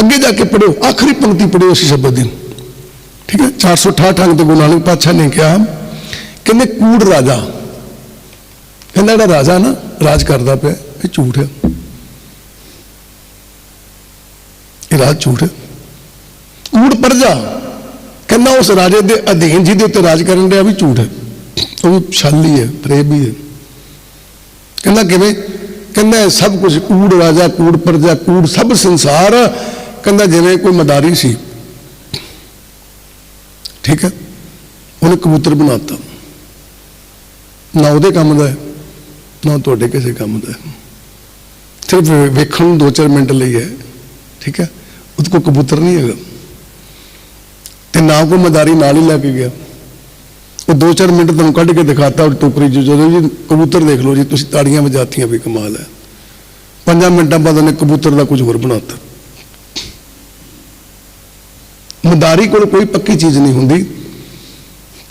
ਅੱਗੇ ਜਾ ਕੇ ਪੜਿਓ ਆਖਰੀ ਪੰਕਤੀ ਪੜਿਓ ਇਸ ਸ਼ਬਦ ਦੀ ਠੀਕ ਹੈ 468 ਅੰਕ ਤੇ ਗੁਰੂ ਨਾਨਕ ਪਾਤਸ਼ਾਹ ਨੇ ਕਿਹਾ, ਕਹਿੰਦੇ ਕੂੜ ਰਾਜਾ। ਕਹਿੰਦਾ ਜਿਹੜਾ ਰਾਜਾ ਨਾ, ਰਾਜ ਕਰਦਾ ਪਿਆ, ਇਹ ਝੂਠ ਹੈ। ਇਹ ਰਾਜ ਝੂਠ ਹੈ। ਕੂੜ ਪਰਜਾ, ਕਹਿੰਦਾ ਉਸ ਰਾਜੇ ਦੇ ਅਧੀਨ ਜਿਹਦੇ ਉੱਤੇ ਰਾਜ ਕਰਨ ਰਿਹਾ ਵੀ ਝੂਠ ਹੈ। ਉਹ ਵੀ ਛਾਲੀ ਹੈ ਫਰੇਬ ਹੈ। ਕਹਿੰਦਾ ਕਿਵੇਂ? ਕਹਿੰਦਾ ਸਭ ਕੁਝ ਕੂੜ ਰਾਜਾ, ਕੂੜ ਪਰਜਾ, ਕੂੜ ਸਭ ਸੰਸਾਰ ਕਹਿੰਦਾ ਜਿਵੇਂ ਕੋਈ ਮਦਾਰੀ ਸੀ, ਠੀਕ ਹੈ, ਉਹਨੇ ਕਬੂਤਰ ਬਣਾਤਾ। ਨਾ ਉਹਦੇ ਕੰਮ ਦਾ ਨਾ ਤੁਹਾਡੇ ਕਿਸੇ ਕੰਮ ਦਾ ਸਿਰਫ ਵੇਖਣ ਨੂੰ 2-4 ਮਿੰਟ ਲਈ ਹੈ, ਠੀਕ ਹੈ, ਉਹਦੇ ਕੋਲ ਕਬੂਤਰ ਨਹੀਂ ਹੈਗਾ। ਤੇ ਨਾ ਕੋਈ ਮਦਾਰੀ ਨਾਲ ਹੀ ਲੈ ਕੇ ਗਿਆ। ਉਹ 2-4 ਮਿੰਟ ਤੁਹਾਨੂੰ ਕੱਢ ਕੇ ਦਿਖਾਤਾ ਟੋਕਰੀ 'ਚ, ਜਦੋਂ ਜੀ ਕਬੂਤਰ ਦੇਖ ਲਓ ਜੀ, ਤੁਸੀਂ ਤਾੜੀਆਂ ਵਜਾਤੀਆਂ ਵੀ ਕਮਾਲ ਹੈ। ਪੰਜਾਂ ਮਿੰਟਾਂ ਬਾਅਦ ਉਹਨੇ ਕਬੂਤਰ ਦਾ ਕੁਝ ਹੋਰ ਬਣਾਤਾ। ਮਦਾਰੀ ਕੋਲ ਕੋਈ ਪੱਕੀ ਚੀਜ਼ ਨਹੀਂ ਹੁੰਦੀ।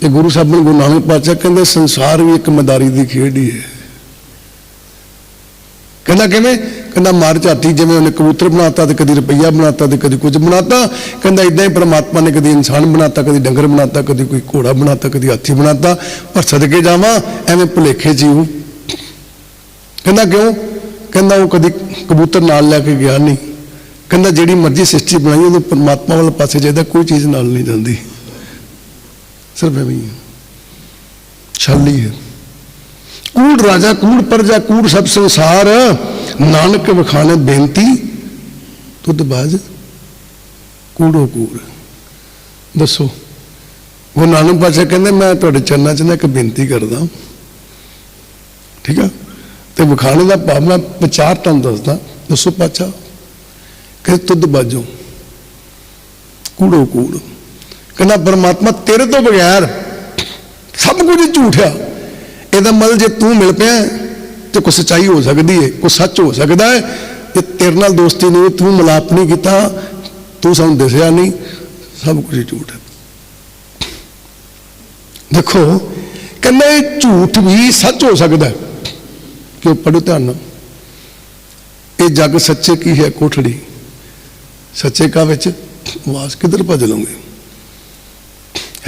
ਤੇ ਗੁਰੂ ਸਾਹਿਬ ਨੇ ਗੁਰੂ ਨਾਨਕ ਪਾਤਸ਼ਾਹ ਕਹਿੰਦੇ, ਸੰਸਾਰ ਵੀ ਇੱਕ ਮਦਾਰੀ ਦੀ ਖੇਡ ਹੀ ਹੈ। ਕਹਿੰਦਾ ਕਿਵੇਂ? ਕਹਿੰਦਾ ਮਾਰ ਝਾਤੀ, ਜਿਵੇਂ ਉਹਨੇ ਕਬੂਤਰ ਬਣਾਤਾ ਤੇ ਕਦੀ ਰੁਪਈਆ ਬਣਾਤਾ ਤੇ ਕਦੀ ਕੁਝ ਬਣਾਤਾ। ਕਹਿੰਦਾ ਇਦਾਂ ਹੀ ਪ੍ਰਮਾਤਮਾ ਨੇ ਕਦੀ ਇਨਸਾਨ ਬਣਾਤਾ, ਕਦੀ ਡੰਗਰ ਬਣਾਤਾ, ਕਦੀ ਕੋਈ ਘੋੜਾ ਬਣਾਤਾ, ਕਦੀ ਹਾਥੀ ਬਣਾਤਾ। ਪਰ ਸਦਕੇ ਜਾਵਾਂ, ਐਵੇਂ ਭੁਲੇਖੇ ਜੀਵ ਕਹਿੰਦਾ ਕਿਉਂ? ਕਹਿੰਦਾ ਉਹ ਕਦੀ ਕਬੂਤਰ ਨਾਲ ਲੈ ਕੇ ਗਿਆ ਨਹੀਂ। ਕਹਿੰਦਾ ਜਿਹੜੀ ਮਰਜ਼ੀ ਸ੍ਰਿਸ਼ਟੀ ਬਣਾਈ ਉਹਨੂੰ ਪਰਮਾਤਮਾ ਵਾਲੇ ਪਾਸੇ ਚਾਹੀਦਾ ਕੋਈ ਚੀਜ਼ ਨਾਲ ਨਹੀਂ ਜਾਂਦੀ। ਸਿਰਫ ਐਵੇਂ ਹੀ ਛਾਲੀ ਹੈ ਕੂੜ ਰਾਜਾ, ਕੂੜ ਪਰਜਾ, ਕੂੜ ਸਭ ਸੰਸਾਰ, ਨਾਨਕ ਵਿਖਾਣੇ ਬੇਨਤੀ, ਤੁਧ ਬਾਜ ਕੂੜੋ ਕੂੜ। ਦੱਸੋ। ਉਹ ਨਾਨਕ ਪਾਸ਼ਾ ਕਹਿੰਦੇ, ਮੈਂ ਤੁਹਾਡੇ ਚਰਨਾਂ 'ਚ ਨਾ ਇੱਕ ਬੇਨਤੀ ਕਰਦਾ। ਠੀਕ ਆ? ਤੇ ਵਿਖਾਣੇ ਦਾ ਭਾਵ ਮੈਂ ਵਿਚਾਰ ਤੁਹਾਨੂੰ ਦੱਸਦਾ। ਦੱਸੋ ਪਾਚਾ ਕਿ ਤੁਧ ਬਾਜੋ। ਕੂੜੋ ਕੂੜ। ਕਹਿੰਦਾ, ਪਰਮਾਤਮਾ, ਤੇਰੇ ਤੋਂ ਬਗੈਰ ਸਭ ਕੁਝ ਝੂਠ। ਆ ਇਹਦਾ ਮਤਲਬ ਜੇ ਤੂੰ ਮਿਲ ਪਿਆ ਤੇ ਕੋਈ ਸਚਾਈ ਹੋ ਸਕਦੀ ਹੈ, ਕੋਈ ਸੱਚ ਹੋ ਸਕਦਾ ਹੈ ਤੇ ਤੇਰੇ ਨਾਲ ਦੋਸਤੀ ਨਹੀਂ ਤੂੰ ਮਲਾਪ ਨਹੀਂ ਕੀਤਾ, ਤੂੰ ਸਾਨੂੰ ਦਿਸਿਆ ਨਹੀਂ, ਸਭ ਕੁਝ ਝੂਠ ਹੈ। ਦੇਖੋ, ਕਹਿੰਦਾ, ਇਹ ਝੂਠ ਵੀ ਸੱਚ ਹੋ ਸਕਦਾ ਹੈ। ਕਿਉਂ? ਪੜੋ ਧਿਆਨ ਨਾਲ। ਇਹ ਜੱਗ ਸੱਚੇ ਕੀ ਹੈ? ਕੋਠੜੀ। ਸੱਚੇ ਕਾ ਵਿੱਚ ਵਾਸ ਕਿੱਧਰ ਭਜ ਲਓਗੇ?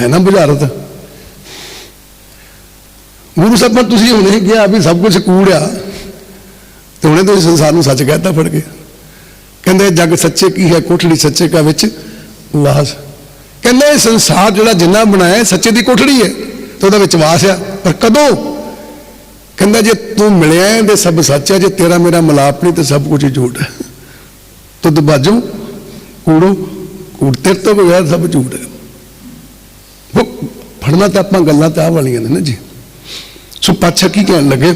ਹੈ ਨਾ ਬੁਝਾਰਤ? ਗੁਰੂ ਸਾਹਿਬ ਤੁਸੀਂ ਹੁਣੇ ਕਿਹਾ ਵੀ ਸਭ ਕੁਝ ਕੂੜ ਆ। ਤੇ ਹੁਣੇ ਤੁਸੀਂ ਸੰਸਾਰ ਨੂੰ ਸੱਚ ਕਹਿਤਾ ਫੜ ਕੇ। ਕਹਿੰਦੇ ਜੱਗ ਸੱਚੇ ਕੀ ਹੈ, ਕੋਠੜੀ ਸੱਚੇ ਕਾ ਵਿੱਚ ਵਾਸ। ਕਹਿੰਦੇ ਇਹ ਸੰਸਾਰ ਜਿਹੜਾ ਜਿੰਨਾ ਬਣਾਇਆ ਸੱਚੇ ਦੀ ਕੋਠੜੀ ਹੈ, ਤੇ ਉਹਦਾ ਵਿੱਚ ਵਾਸ ਆ। ਪਰ ਕਦੋਂ? ਕਹਿੰਦਾ ਜੇ ਤੂੰ ਮਿਲਿਆ ਹੈ ਤੇ ਸਭ ਸੱਚ ਹੈ, ਜੇ ਤੇਰਾ ਮੇਰਾ ਮਲਾਪ ਨਹੀਂ, ਤੇ ਸਭ ਕੁਝ ਹੀ ਝੂਠ ਹੈ। ਤੁਧ ਬਾਜੂ ਕੂੜੋ ਕੂੜ ਤੇਰੇ ਤੋਂ ਬਗੈਰ ਸਭ ਝੂਠ ਹੈ। ਫੜਨਾ ਤਾਂ ਆਪਾਂ ਗੱਲਾਂ ਤਾਂ ਆਹ ਵਾਲੀਆਂ ਨੇ ਨਾ ਜੀ। ਸੋ ਪਾਤਸ਼ਾਹ ਕੀ ਕਹਿਣ ਲੱਗੇ?